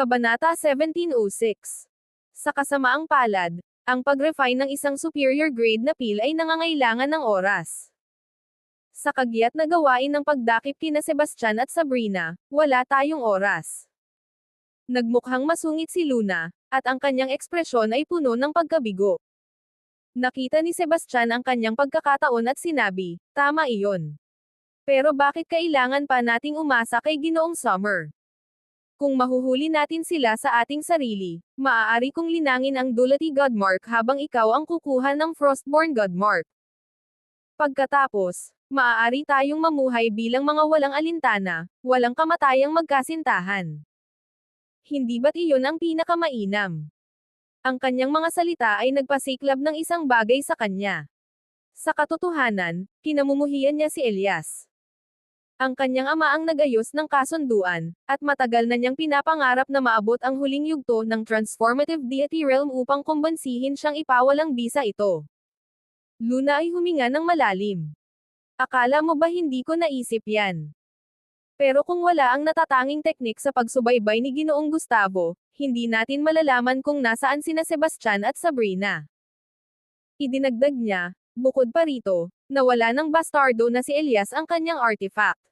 Kabanata 1706 Sa kasamaang palad, ang pag-refine ng isang superior grade na pil ay nangangailangan ng oras. Sa kagyat na gawain ng pagdakip kina Sebastian at Sabrina, wala tayong oras. Nagmukhang masungit si Luna, at ang kanyang ekspresyon ay puno ng pagkabigo. Nakita ni Sebastian ang kanyang pagkakataon at sinabi, tama iyon. Pero bakit kailangan pa nating umasa kay Ginoong Summer? Kung mahuhuli natin sila sa ating sarili, maaari kong linangin ang Dulati Godmark habang ikaw ang kukuha ng Frostborn Godmark. Pagkatapos, maaari tayong mamuhay bilang mga walang alintana, walang kamatayang magkasintahan. Hindi ba't iyon ang pinakamainam? Ang kanyang mga salita ay nagpasiklab ng isang bagay sa kanya. Sa katotohanan, kinamumuhian niya si Elias. Ang kanyang ama ang nagayos ng kasunduan, at matagal na niyang pinapangarap na maabot ang huling yugto ng transformative deity realm upang kumbansihin siyang ipawalang bisa ito. Luna ay huminga ng malalim. Akala mo ba hindi ko naisip yan? Pero kung wala ang natatanging teknik sa pagsubaybay ni Ginoong Gustavo, hindi natin malalaman kung nasaan sina Sebastian at Sabrina. Idinagdag niya, bukod pa rito, nawala ng bastardo na si Elias ang kanyang artifact.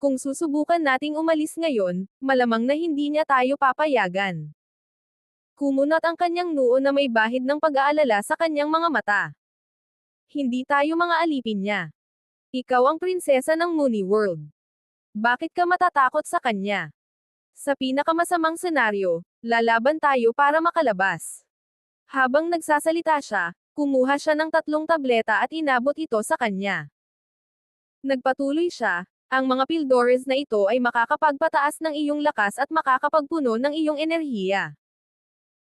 Kung susubukan nating umalis ngayon, malamang na hindi niya tayo papayagan. Kumunat ang kanyang noo na may bahid ng pag-aalala sa kanyang mga mata. Hindi tayo mga alipin niya. Ikaw ang prinsesa ng Mooney World. Bakit ka matatakot sa kanya? Sa pinakamasamang senaryo, lalaban tayo para makalabas. Habang nagsasalita siya, kumuha siya ng tatlong tableta at inabot ito sa kanya. Nagpatuloy siya, ang mga pildores na ito ay makakapagpataas ng iyong lakas at makakapagpuno ng iyong enerhiya.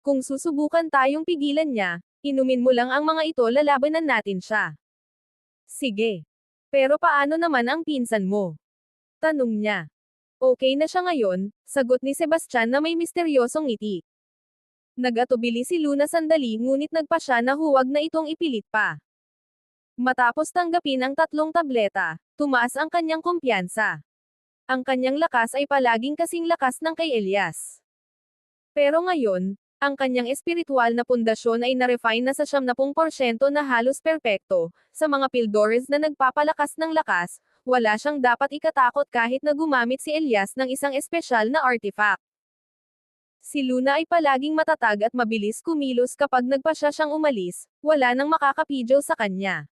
Kung susubukan tayong pigilan niya, inumin mo lang ang mga ito lalabanan natin siya. Sige. Pero paano naman ang pinsan mo? Tanong niya. Okay na siya ngayon, sagot ni Sebastian na may misteryosong ngiti. Nagatubili si Luna sandali ngunit nagpa siya na huwag na itong ipilit pa. Matapos tanggapin ang tatlong tableta, tumaas ang kanyang kumpiyansa. Ang kanyang lakas ay palaging kasing lakas ng kay Elias. Pero ngayon, ang kanyang espiritual na pundasyon ay na-refine na sa 70% na halos perpekto, sa mga pildores na nagpapalakas ng lakas, wala siyang dapat ikatakot kahit na gumamit si Elias ng isang espesyal na artifact. Si Luna ay palaging matatag at mabilis kumilos kapag nagpasya siyang umalis, wala nang makakapidyo sa kanya.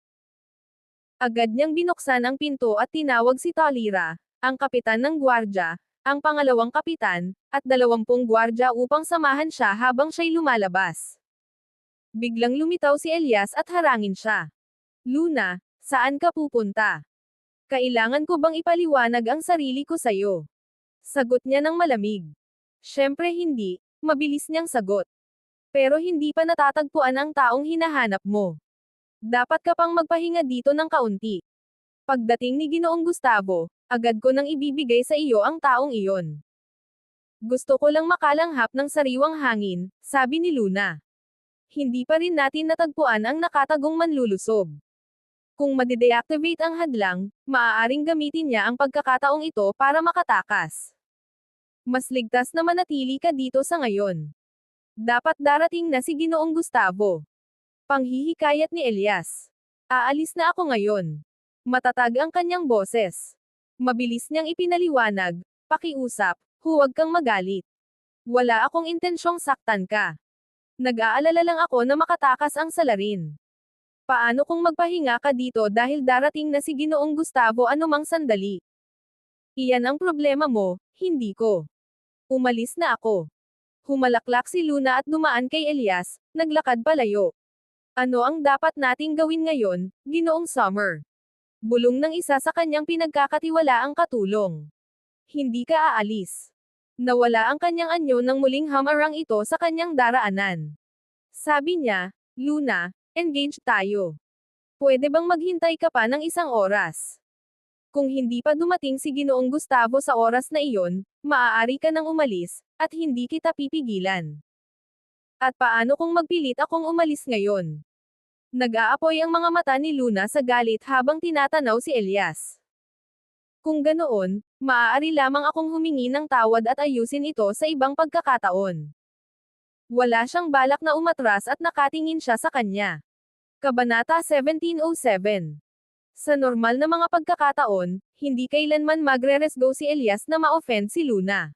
Agad niyang binuksan ang pinto at tinawag si Talira, ang kapitan ng gwardya, ang pangalawang kapitan, at dalawampung gwardya upang samahan siya habang siya'y lumalabas. Biglang lumitaw si Elias at harangin siya. Luna, saan ka pupunta? Kailangan ko bang ipaliwanag ang sarili ko sa'yo? Sagot niya ng malamig. Siyempre hindi, mabilis niyang sagot. Pero hindi pa natatagpuan ang taong hinahanap mo. Dapat ka pang magpahinga dito ng kaunti. Pagdating ni Ginoong Gustavo, agad ko nang ibibigay sa iyo ang taong iyon. Gusto ko lang makalanghap ng sariwang hangin, sabi ni Luna. Hindi pa rin natin natagpuan ang nakatagong manlulusob. Kung madideactivate ang hadlang, maaaring gamitin niya ang pagkakataong ito para makatakas. Mas ligtas na manatili ka dito sa ngayon. Dapat darating na si Ginoong Gustavo. Panghihikayat ni Elias. Aalis na ako ngayon. Matatag ang kanyang boses. Mabilis niyang ipinaliwanag, pakiusap, huwag kang magalit. Wala akong intensyong saktan ka. Nag-aalala lang ako na makatakas ang salarin. Paano kung magpahinga ka dito dahil darating na si Ginoong Gustavo anumang sandali? Iyan ang problema mo, hindi ko. Umalis na ako. Humalaklak si Luna at dumaan kay Elias, naglakad palayo. Ano ang dapat nating gawin ngayon, Ginoong Summer? Bulong ng isa sa kanyang pinagkakatiwalaang katulong. Hindi ka aalis. Nawala ang kanyang anyo nang muling hamarang ito sa kanyang daraanan. Sabi niya, Luna, engage tayo. Pwede bang maghintay ka pa ng isang oras? Kung hindi pa dumating si Ginoong Gustavo sa oras na iyon, maaari ka nang umalis, at hindi kita pipigilan. At paano kung magpilit akong umalis ngayon? Nag-aapoy ang mga mata ni Luna sa galit habang tinatanaw si Elias. Kung ganoon, maaari lamang akong humingi ng tawad at ayusin ito sa ibang pagkakataon. Wala siyang balak na umatras at nakatingin siya sa kanya. Kabanata 1707 Sa normal na mga pagkakataon, hindi kailanman magre-resgo si Elias na ma-offend si Luna.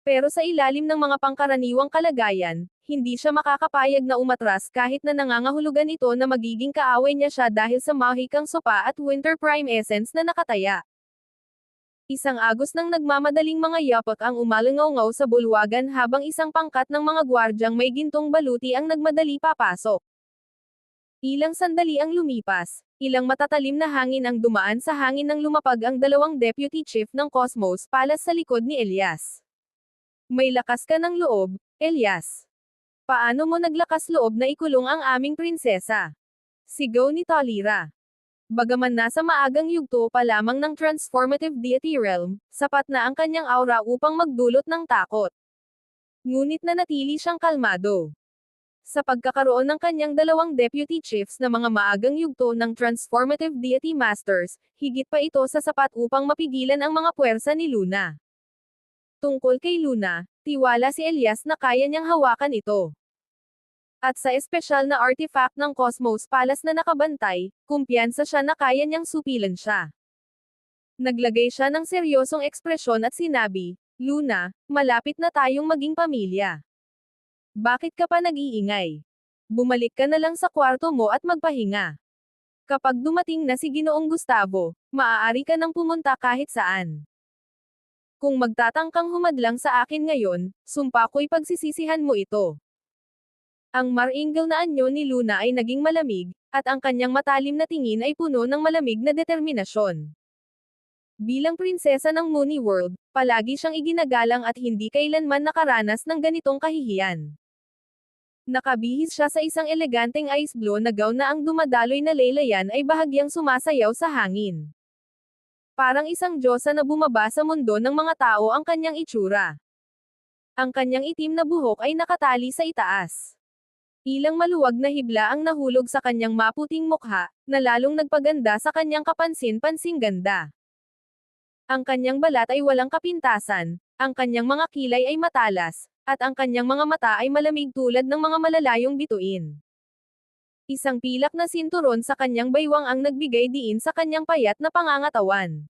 Pero sa ilalim ng mga pangkaraniwang kalagayan, hindi siya makakapayag na umatras kahit na nangangahulugan ito na magiging kaaway niya siya dahil sa mahikang sopa at winter prime essence na nakataya. Isang agos ng nagmamadaling mga yapak ang umalangaw sa bulwagan habang isang pangkat ng mga gwardyang may gintong baluti ang nagmadali papasok. Ilang sandali ang lumipas, ilang matatalim na hangin ang dumaan sa hangin nang lumapag ang dalawang deputy chief ng Cosmos Palace sa likod ni Elias. May lakas ka ng loob, Elias. Paano mo naglakas loob na ikulong ang aming prinsesa? Sigaw ni Talira. Bagaman nasa maagang yugto pa lamang ng transformative deity realm, sapat na ang kanyang aura upang magdulot ng takot. Ngunit nanatili siyang kalmado. Sa pagkakaroon ng kanyang dalawang deputy chiefs na mga maagang yugto ng transformative deity masters, higit pa ito sa sapat upang mapigilan ang mga puwersa ni Luna. Tungkol kay Luna, tiwala si Elias na kaya niyang hawakan ito. At sa espesyal na artifact ng Cosmos Palace na nakabantay, kumpiyansa siya na kaya niyang supilan siya. Naglagay siya ng seryosong ekspresyon at sinabi, Luna, malapit na tayong maging pamilya. Bakit ka pa nag-iingay? Bumalik ka na lang sa kwarto mo at magpahinga. Kapag dumating na si Ginoong Gustavo, maaari ka nang pumunta kahit saan. Kung magtatangkang humadlang sa akin ngayon, sumpa ko'y pagsisisihan mo ito. Ang maringal na anyo ni Luna ay naging malamig, at ang kanyang matalim na tingin ay puno ng malamig na determinasyon. Bilang prinsesa ng Mooney World, palagi siyang iginagalang at hindi kailanman nakaranas ng ganitong kahihiyan. Nakabihis siya sa isang eleganteng ice blue na gown na ang dumadaloy na laylayan ay bahagyang sumasayaw sa hangin. Parang isang diyosa na bumaba sa mundo ng mga tao ang kanyang itsura. Ang kanyang itim na buhok ay nakatali sa itaas. Ilang maluwag na hibla ang nahulog sa kanyang maputing mukha, na lalong nagpaganda sa kanyang kapansin-pansing ganda. Ang kanyang balat ay walang kapintasan, ang kanyang mga kilay ay matalas, at ang kanyang mga mata ay malamig tulad ng mga malalayong bituin. Isang pilak na sinturon sa kanyang baywang ang nagbigay diin sa kanyang payat na pangangatawan.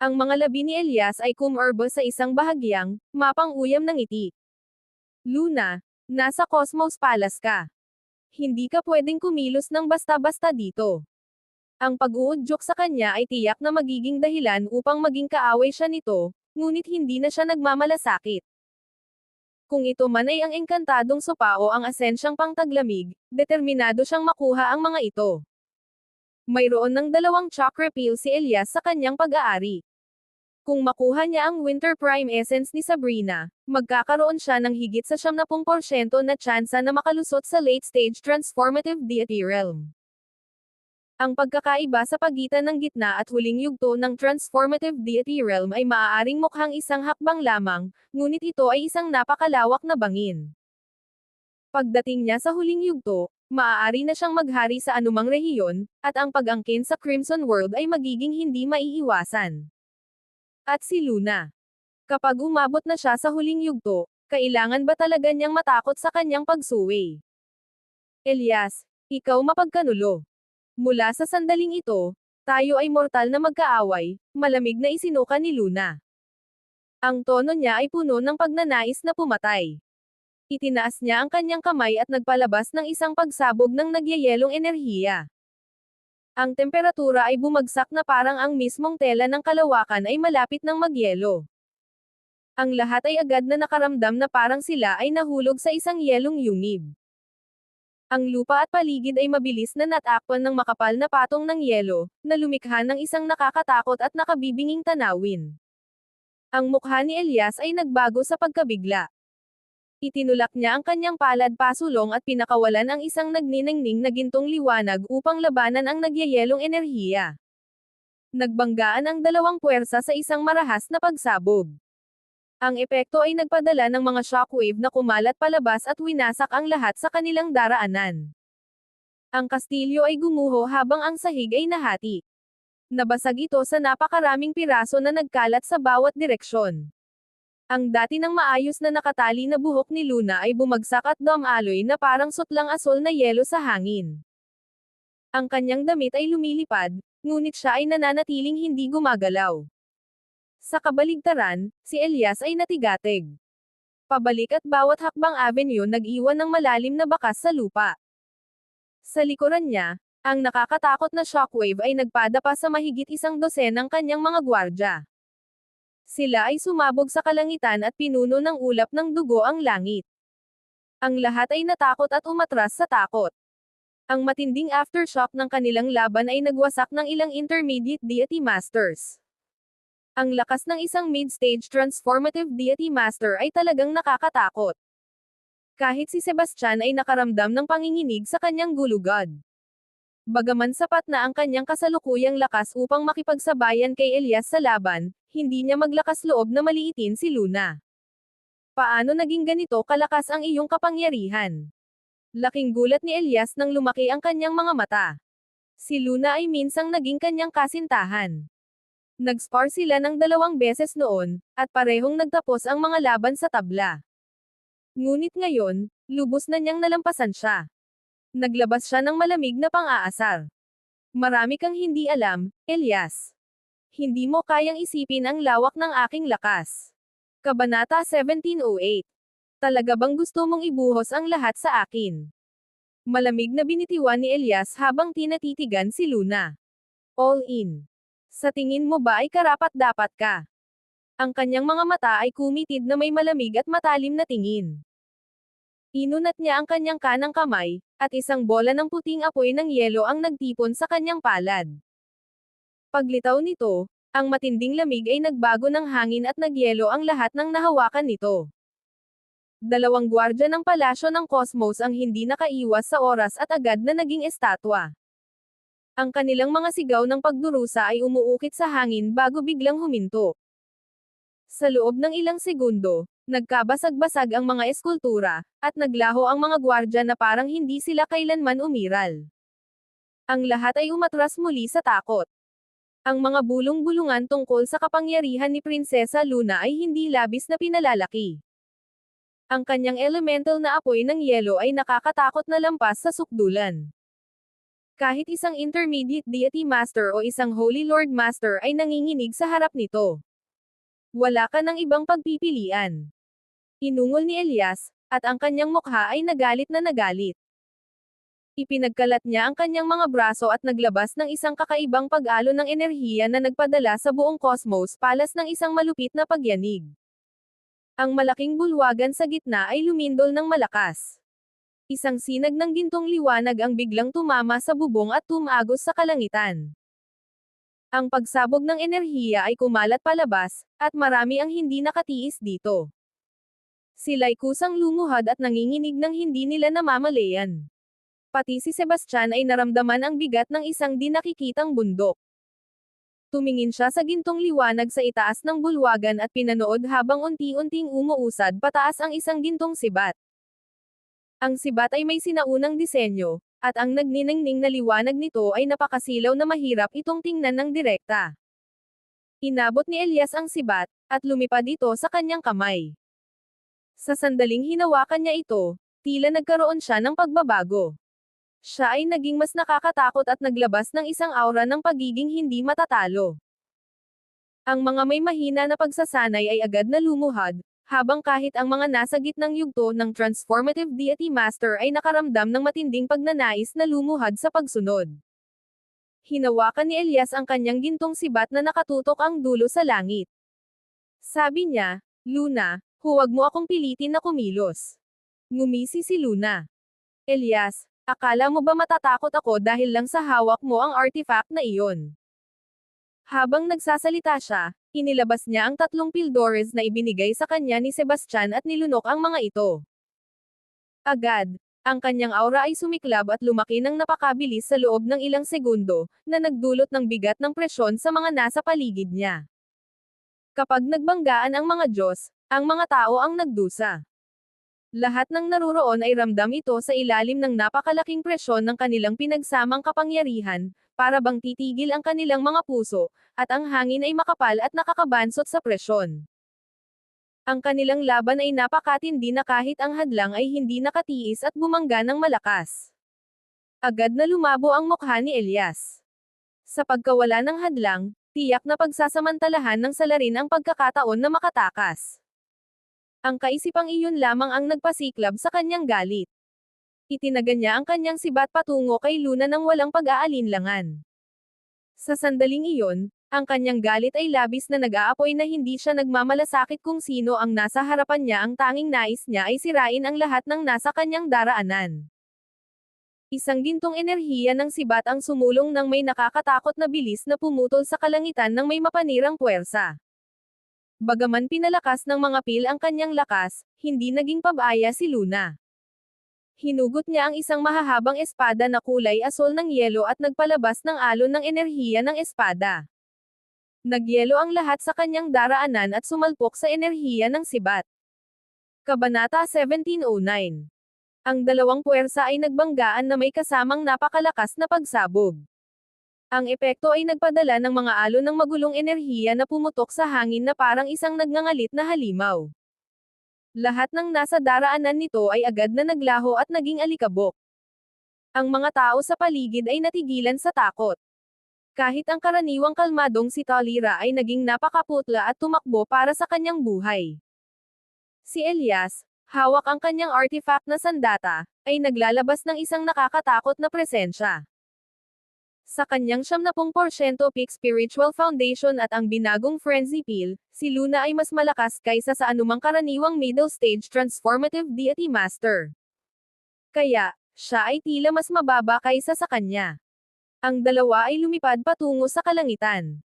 Ang mga labi ni Elias ay kumurbo sa isang bahagyang, mapang-uyam ng ngiti. Luna, nasa Cosmos Palace ka. Hindi ka pwedeng kumilos ng basta-basta dito. Ang pag-uudyok sa kanya ay tiyak na magiging dahilan upang maging kaaway siya nito, ngunit hindi na siya nagmamalasakit. Kung ito man ay ang engkantadong sopa o ang asensyang pangtaglamig, determinado siyang makuha ang mga ito. Mayroon ng dalawang chakra peel si Elias sa kanyang pag-aari. Kung makuha niya ang Winter Prime Essence ni Sabrina, magkakaroon siya ng higit sa 70% na tsansa na makalusot sa late-stage transformative deity realm. Ang pagkakaiba sa pagitan ng gitna at huling yugto ng transformative deity realm ay maaaring mukhang isang hakbang lamang, ngunit ito ay isang napakalawak na bangin. Pagdating niya sa huling yugto, maaari na siyang maghari sa anumang rehiyon, at ang pag-angkin sa Crimson World ay magiging hindi maiiwasan. At si Luna. Kapag umabot na siya sa huling yugto, kailangan ba talaga niyang matakot sa kanyang pagsuway? Elias, ikaw mapagkanulo. Mula sa sandaling ito, tayo ay mortal na magkaaway, malamig na isinuka ni Luna. Ang tono niya ay puno ng pagnanais na pumatay. Itinaas niya ang kanyang kamay at nagpalabas ng isang pagsabog ng nagyayelong enerhiya. Ang temperatura ay bumagsak na parang ang mismong tela ng kalawakan ay malapit ng magyelo. Ang lahat ay agad na nakaramdam na parang sila ay nahulog sa isang yelong yungib. Ang lupa at paligid ay mabilis na natakpan ng makapal na patong ng yelo, na lumikha ng isang nakakatakot at nakabibinging tanawin. Ang mukha ni Elias ay nagbago sa pagkabigla. Itinulak niya ang kanyang palad pasulong at pinakawalan ang isang nagniningning na gintong liwanag upang labanan ang nagyayelong enerhiya. Nagbanggaan ang dalawang puwersa sa isang marahas na pagsabog. Ang epekto ay nagpadala ng mga shockwave na kumalat palabas at winasak ang lahat sa kanilang daraanan. Ang kastilyo ay gumuho habang ang sahig ay nahati. Nabasag ito sa napakaraming piraso na nagkalat sa bawat direksyon. Ang dati ng maayos na nakatali na buhok ni Luna ay bumagsak at dumaloy na parang sutlang asol na yelo sa hangin. Ang kanyang damit ay lumilipad, ngunit siya ay nananatiling hindi gumagalaw. Sa kabaligtaran, si Elias ay natigatig. Pabalik at bawat hakbang avenue nag-iwan ng malalim na bakas sa lupa. Sa likuran niya, ang nakakatakot na shockwave ay nagpadapa sa mahigit isang dosenang kanyang mga gwardya. Sila ay sumabog sa kalangitan at pinuno ng ulap ng dugo ang langit. Ang lahat ay natakot at umatras sa takot. Ang matinding aftershock ng kanilang laban ay nagwasak ng ilang intermediate deity masters. Ang lakas ng isang mid-stage transformative deity master ay talagang nakakatakot. Kahit si Sebastian ay nakaramdam ng panginginig sa kanyang gulugod. Bagaman sapat na ang kanyang kasalukuyang lakas upang makipagsabayan kay Elias sa laban, hindi niya maglakas loob na maliitin si Luna. Paano naging ganito kalakas ang iyong kapangyarihan? Laking gulat ni Elias nang lumaki ang kanyang mga mata. Si Luna ay minsang naging kanyang kasintahan. Nagspar sila ng dalawang beses noon, at parehong nagtapos ang mga laban sa tabla. Ngunit ngayon, lubos na niyang nalampasan siya. Naglabas siya ng malamig na pang-aasar. Marami kang hindi alam, Elias. Hindi mo kayang isipin ang lawak ng aking lakas. Kabanata 1708. Talaga bang gusto mong ibuhos ang lahat sa akin? Malamig na binitiwan ni Elias habang tinatitigan si Luna. All in. Sa tingin mo ba ay karapat-dapat ka? Ang kanyang mga mata ay kumitid na may malamig at matalim na tingin. Inunat niya ang kanyang kanang kamay, at isang bola ng puting apoy ng yelo ang nagtipon sa kanyang palad. Paglitaw nito, ang matinding lamig ay nagbago ng hangin at nagyelo ang lahat ng nahawakan nito. Dalawang gwardya ng palasyo ng Cosmos ang hindi nakaiwas sa oras at agad na naging estatwa. Ang kanilang mga sigaw ng pagdurusa ay umuukit sa hangin bago biglang huminto. Sa loob ng ilang segundo, Nagkabasag-basag ang mga eskultura, at naglaho ang mga gwardya na parang hindi sila kailanman umiral. Ang lahat ay umatras muli sa takot. Ang mga bulong-bulungan tungkol sa kapangyarihan ni Prinsesa Luna ay hindi labis na pinalalaki. Ang kanyang elemental na apoy ng yelo ay nakakatakot na lampas sa sukdulan. Kahit isang intermediate deity master o isang holy lord master ay nanginginig sa harap nito. Wala ka ng ibang pagpipilian. Inungol ni Elias, at ang kanyang mukha ay nagalit na nagalit. Ipinagkalat niya ang kanyang mga braso at naglabas ng isang kakaibang pag-alo ng enerhiya na nagpadala sa buong cosmos palas ng isang malupit na pagyanig. Ang malaking bulwagan sa gitna ay lumindol ng malakas. Isang sinag ng gintong liwanag ang biglang tumama sa bubong at tumagos sa kalangitan. Ang pagsabog ng enerhiya ay kumalat palabas, at marami ang hindi nakatiis dito. Sila'y kusang lumuhad at nanginginig ng hindi nila namamalayan. Pati si Sebastian ay naramdaman ang bigat ng isang di nakikitang bundok. Tumingin siya sa gintong liwanag sa itaas ng bulwagan at pinanood habang unti-unting umuusad pataas ang isang gintong sibat. Ang sibat ay may sinaunang disenyo, at ang nagniningning na liwanag nito ay napakasilaw na mahirap itong tingnan ng direkta. Inabot ni Elias ang sibat, at lumipad ito sa kanyang kamay. Sa sandaling hinawakan niya ito, tila nagkaroon siya ng pagbabago. Siya ay naging mas nakakatakot at naglabas ng isang aura ng pagiging hindi matatalo. Ang mga may mahina na pagsasanay ay agad na lumuhad, habang kahit ang mga nasa gitnang yugto ng Transformative Deity Master ay nakaramdam ng matinding pagnanais na lumuhad sa pagsunod. Hinawakan ni Elias ang kanyang gintong sibat na nakatutok ang dulo sa langit. Sabi niya, Luna, Huwag mo akong pilitin na kumilos. Ngumisi si Luna. Elias, akala mo ba matatakot ako dahil lang sa hawak mo ang artifact na iyon? Habang nagsasalita siya, inilabas niya ang tatlong pildores na ibinigay sa kanya ni Sebastian at nilunok ang mga ito. Agad, ang kanyang aura ay sumiklab at lumaki ng napakabilis sa loob ng ilang segundo, na nagdulot ng bigat ng presyon sa mga nasa paligid niya. Kapag nagbanggaan ang mga Diyos, ang mga tao ang nagdusa. Lahat ng naruroon ay ramdam ito sa ilalim ng napakalaking presyon ng kanilang pinagsamang kapangyarihan, para bang titigil ang kanilang mga puso, at ang hangin ay makapal at nakakabansot sa presyon. Ang kanilang laban ay napakatindi na kahit ang hadlang ay hindi nakatiis at bumangga ng malakas. Agad na lumabo ang mukha ni Elias. Sa pagkawala ng hadlang, tiyak na pagsasamantalahan ng salarin ang pagkakataon na makatakas. Ang kaisipang iyon lamang ang nagpasiklab sa kanyang galit. Itinaga niya ang kanyang sibat patungo kay Luna ng walang pag-aalinlangan. Sa sandaling iyon, ang kanyang galit ay labis na nag-aapoy na hindi siya nagmamalasakit kung sino ang nasa harapan niya ang tanging nais niya ay sirain ang lahat ng nasa kanyang daraanan. Isang gintong enerhiya ng sibat ang sumulong ng may nakakatakot na bilis na pumutol sa kalangitan ng may mapanirang puwersa. Bagaman pinalakas ng mga pil ang kanyang lakas, hindi naging pabaya si Luna. Hinugot niya ang isang mahahabang espada na kulay asol ng yelo at nagpalabas ng alon ng enerhiya ng espada. Nagyelo ang lahat sa kanyang daraanan at sumalpok sa enerhiya ng sibat. Kabanata 1709 Ang dalawang puwersa ay nagbanggaan na may kasamang napakalakas na pagsabog. Ang epekto ay nagpadala ng mga alon ng magulong enerhiya na pumutok sa hangin na parang isang nagngangalit na halimaw. Lahat ng nasa daraanan nito ay agad na naglaho at naging alikabok. Ang mga tao sa paligid ay natigilan sa takot. Kahit ang karaniwang kalmadong si Talira ay naging napakaputla at tumakbo para sa kanyang buhay. Si Elias, hawak ang kanyang artifact na sandata, ay naglalabas ng isang nakakatakot na presensya. Sa kanyang 70% peak spiritual foundation at ang binagong frenzy pill, si Luna ay mas malakas kaysa sa anumang karaniwang middle stage transformative deity master. Kaya, siya ay tila mas mababa kaysa sa kanya. Ang dalawa ay lumipad patungo sa kalangitan.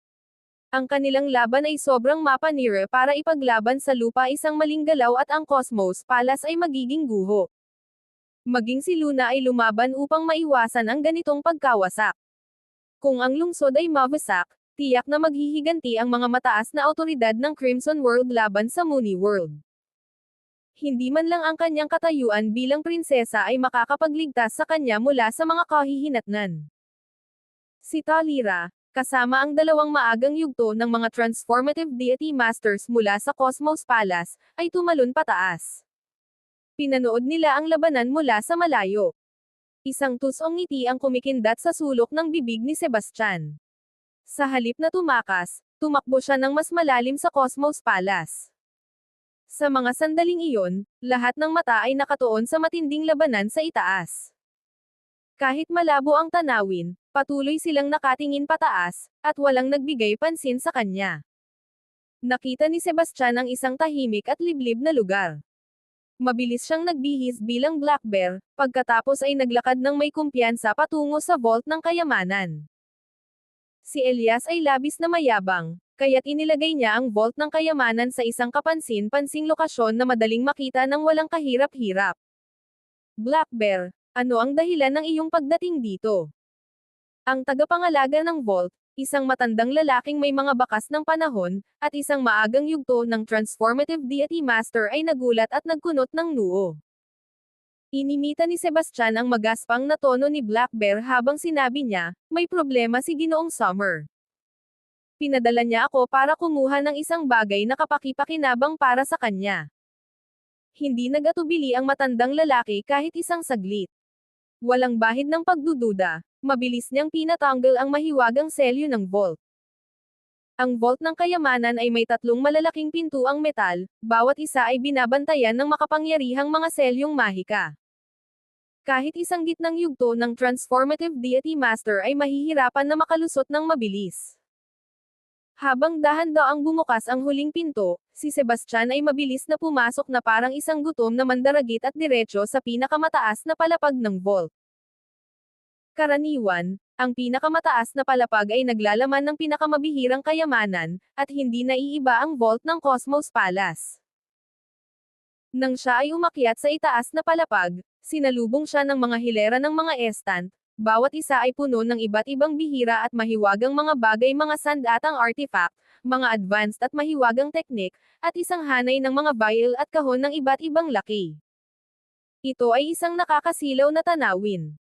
Ang kanilang laban ay sobrang mapanire para ipaglaban sa lupa isang maling galaw at ang Cosmos Palace ay magiging guho. Maging si Luna ay lumaban upang maiwasan ang ganitong pagkawasak. Kung ang lungsod ay mawasak, tiyak na maghihiganti ang mga mataas na autoridad ng Crimson World laban sa Moony World. Hindi man lang ang kanyang katayuan bilang prinsesa ay makakapagligtas sa kanya mula sa mga kahihinatnan. Si Talira, kasama ang dalawang maagang yugto ng mga transformative deity masters mula sa Cosmos Palace, ay tumalon pataas. Pinanood nila ang labanan mula sa malayo. Isang tusong ngiti ang kumikindat sa sulok ng bibig ni Sebastian. Sa halip na tumakas, tumakbo siya ng mas malalim sa Cosmos Palace. Sa mga sandaling iyon, lahat ng mata ay nakatuon sa matinding labanan sa itaas. Kahit malabo ang tanawin, patuloy silang nakatingin pataas, at walang nagbigay pansin sa kanya. Nakita ni Sebastian ang isang tahimik at liblib na lugar. Mabilis siyang nagbihis bilang Black Bear, pagkatapos ay naglakad ng may kumpiyansa patungo sa vault ng kayamanan. Si Elias ay labis na mayabang, kaya't inilagay niya ang vault ng kayamanan sa isang kapansin-pansing lokasyon na madaling makita ng walang kahirap-hirap. Black Bear, ano ang dahilan ng iyong pagdating dito? Ang tagapangalaga ng vault, isang matandang lalaking may mga bakas ng panahon, at isang maagang yugto ng transformative deity master ay nagulat at nagkunot ng noo. Inimita ni Sebastian ang magaspang na tono ni Black Bear habang sinabi niya, may problema si Ginoong Summer. Pinadala niya ako para kumuha ng isang bagay na kapakipakinabang para sa kanya. Hindi nagatubili ang matandang lalaki kahit isang saglit. Walang bahid ng pagdududa, mabilis niyang pinatanggal ang mahiwagang selyo ng vault. Ang vault ng kayamanan ay may tatlong malalaking pintuang metal, bawat isa ay binabantayan ng makapangyarihang mga selyong mahika. Kahit isang gitnang yugto ng Transformative Deity Master ay mahihirapan na makalusot ng mabilis. Habang dahan-daang bumukas ang huling pinto, si Sebastian ay mabilis na pumasok na parang isang gutom na mandaragit at diretso sa pinakamataas na palapag ng vault. Karaniwan, ang pinakamataas na palapag ay naglalaman ng pinakamabihirang kayamanan, at hindi naiiba ang vault ng Cosmos Palace. Nang siya ay umakyat sa itaas na palapag, sinalubong siya ng mga hilera ng mga estant, bawat isa ay puno ng iba't ibang bihira at mahiwagang mga bagay mga sandatang artifact, mga advanced at mahiwagang teknik, at isang hanay ng mga vial at kahon ng iba't ibang laki. Ito ay isang nakakasilaw na tanawin.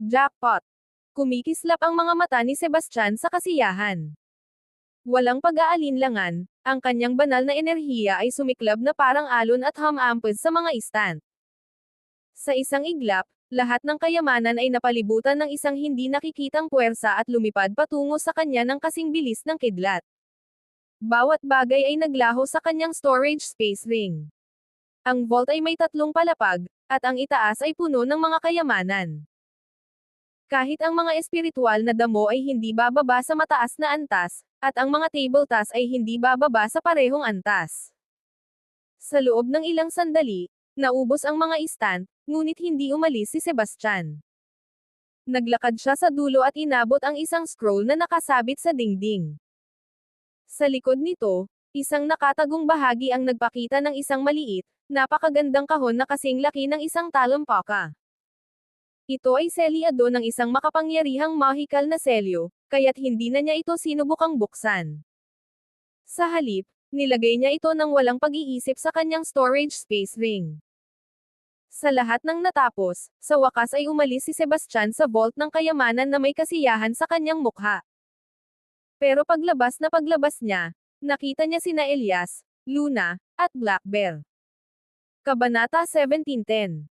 Jackpot! Kumikislap ang mga mata ni Sebastian sa kasiyahan. Walang pag-aalinlangan, ang kanyang banal na enerhiya ay sumiklab na parang alon at humampos sa mga istant. Sa isang iglap, lahat ng kayamanan ay napalibutan ng isang hindi nakikitang puwersa at lumipad patungo sa kanya ng kasing bilis ng kidlat. Bawat bagay ay naglaho sa kanyang storage space ring. Ang vault ay may tatlong palapag, at ang itaas ay puno ng mga kayamanan. Kahit ang mga espiritual na damo ay hindi bababa sa mataas na antas, at ang mga table task ay hindi bababa sa parehong antas. Sa loob ng ilang sandali, naubos ang mga istant, ngunit hindi umalis si Sebastian. Naglakad siya sa dulo at inabot ang isang scroll na nakasabit sa dingding. Sa likod nito, isang nakatagong bahagi ang nagpakita ng isang maliit, napakagandang kahon na kasing laki ng isang talampaka. Ito ay selyado ng isang makapangyarihang mahikal na selyo, kaya't hindi na niya ito sinubukang buksan. Sa halip, nilagay niya ito ng walang pag-iisip sa kanyang storage space ring. Sa lahat ng natapos, sa wakas ay umalis si Sebastian sa vault ng kayamanan na may kasiyahan sa kanyang mukha. Pero paglabas na paglabas niya, nakita niya sina Elias, Luna, at Black Bear. Kabanata 1710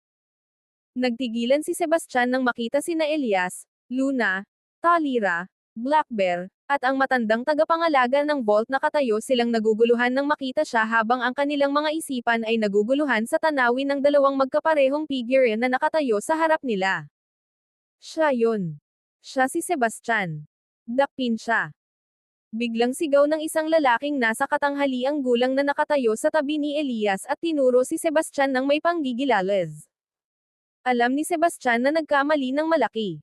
Nagtigilan si Sebastian nang makita sina Elias, Luna, Talira, Black Bear, at ang matandang tagapangalaga ng vault na katayo silang naguguluhan nang makita siya habang ang kanilang mga isipan ay naguguluhan sa tanawin ng dalawang magkaparehong figure na nakatayo sa harap nila. Siya yun. Siya si Sebastian. Dakpin siya. Biglang sigaw ng isang lalaking nasa katanghaliang gulang na nakatayo sa tabi ni Elias at tinuro si Sebastian ng may panggigilales. Alam ni Sebastian na nagkamali ng malaki.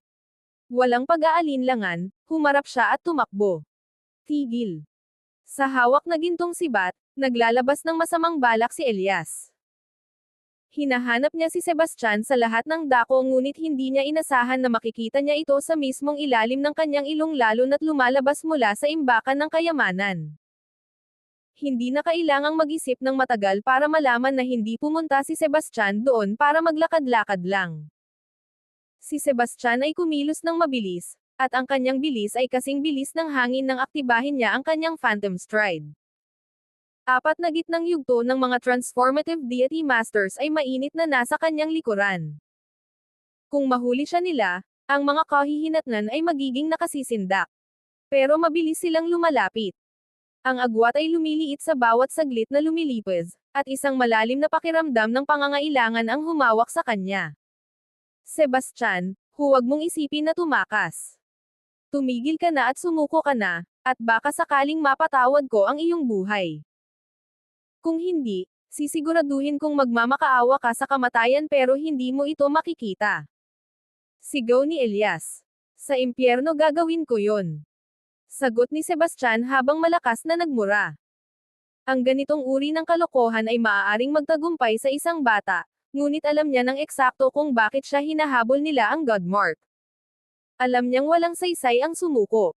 Walang pag-aalinlangan, humarap siya at tumakbo. Tigil. Sa hawak na gintong sibat, naglalabas ng masamang balak si Elias. Hinahanap niya si Sebastian sa lahat ng dako ngunit hindi niya inasahan na makikita niya ito sa mismong ilalim ng kanyang ilong lalo na't lumalabas mula sa imbakan ng kayamanan. Hindi na kailangang mag-isip ng matagal para malaman na hindi pumunta si Sebastian doon para maglakad-lakad lang. Si Sebastian ay kumilos ng mabilis, at ang kanyang bilis ay kasing bilis ng hangin nang aktibahin niya ang kanyang Phantom Stride. Apat na gitnang yugto ng mga transformative deity masters ay mainit na nasa kanyang likuran. Kung mahuli siya nila, ang mga kahihinatnan ay magiging nakasisindak. Pero mabilis silang lumalapit. Ang agwat ay lumiliit sa bawat saglit na lumilipez, at isang malalim na pakiramdam ng pangangailangan ang humawak sa kanya. Sebastian, huwag mong isipin na tumakas. Tumigil ka na at sumuko ka na, at baka sakaling mapatawad ko ang iyong buhay. Kung hindi, sisiguraduhin kong magmamakaawa ka sa kamatayan pero hindi mo ito makikita. Sigaw ni Elias. Sa impyerno gagawin ko yon. Sagot ni Sebastian habang malakas na nagmura. Ang ganitong uri ng kalokohan ay maaaring magtagumpay sa isang bata, ngunit alam niya ng eksakto kung bakit siya hinahabol nila ang Godmark. Alam niyang walang saysay ang sumuko.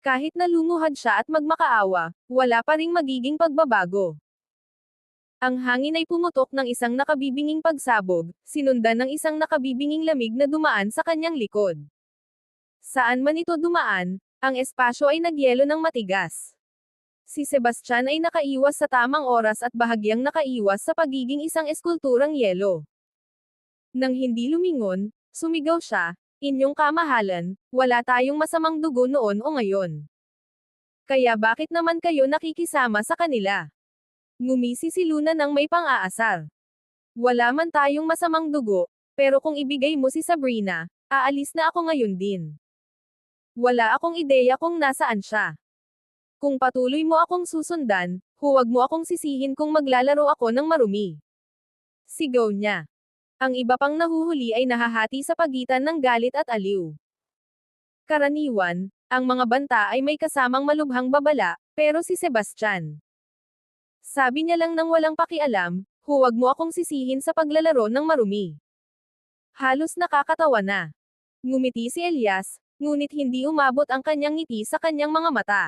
Kahit nalumuhad siya at magmakaawa, wala pa ring magiging pagbabago. Ang hangin ay pumutok ng isang nakabibinging pagsabog, sinundan ng isang nakabibinging lamig na dumaan sa kanyang likod. Saan man ito dumaan, ang espasyo ay nagyelo ng matigas. Si Sebastian ay nakaiwas sa tamang oras at bahagyang nakaiwas sa pagiging isang eskulturang yelo. Nang hindi lumingon, sumigaw siya, inyong kamahalan, wala tayong masamang dugo noon o ngayon. Kaya bakit naman kayo nakikisama sa kanila? Ngumisi si Luna ng may pang-aasar. Wala man tayong masamang dugo, pero kung ibigay mo si Sabrina, aalis na ako ngayon din. Wala akong ideya kung nasaan siya. Kung patuloy mo akong susundan, huwag mo akong sisihin kung maglalaro ako ng marumi. Sigaw niya. Ang iba pang nahuhuli ay nahahati sa pagitan ng galit at aliw. Karaniwan, ang mga banta ay may kasamang malubhang babala, pero si Sebastian. Sabi niya lang nang walang pakialam, huwag mo akong sisihin sa paglalaro ng marumi. Halos nakakatawa na. Ngumiti si Elias, ngunit hindi umabot ang kanyang ngiti sa kanyang mga mata.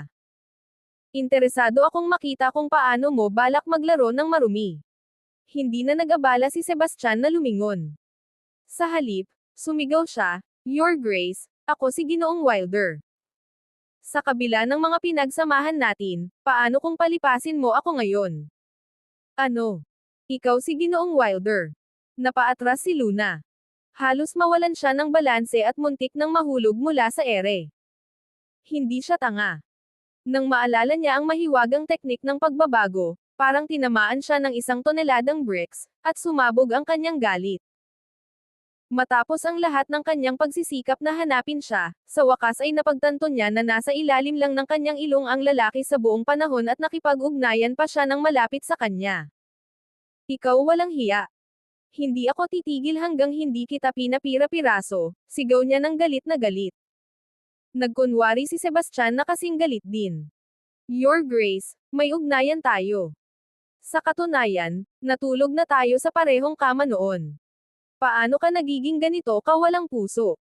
Interesado akong makita kung paano mo balak maglaro ng marumi. Hindi na nag-abala si Sebastian na lumingon. Sa halip, sumigaw siya, Your Grace, Ako si Ginoong Wilder. Sa kabila ng mga pinagsamahan natin, paano kung palipasin mo ako ngayon? Ano? Ikaw si Ginoong Wilder. Napaatras si Luna. Halos mawalan siya ng balanse at muntik nang mahulog mula sa ere. Hindi siya tanga. Nang maalala niya ang mahiwagang teknik ng pagbabago, parang tinamaan siya ng isang toneladang bricks, at sumabog ang kanyang galit. Matapos ang lahat ng kanyang pagsisikap na hanapin siya, sa wakas ay napagtanto niya na nasa ilalim lang ng kanyang ilong ang lalaki sa buong panahon at nakipag-ugnayan pa siya ng malapit sa kanya. Ikaw walang hiya. Hindi ako titigil hanggang hindi kita pinapira-piraso, sigaw niya ng galit na galit. Nagkunwari si Sebastian na kasing galit din. Your Grace, may ugnayan tayo. Sa katunayan, natulog na tayo sa parehong kama noon. Paano ka nagiging ganito ka walang puso?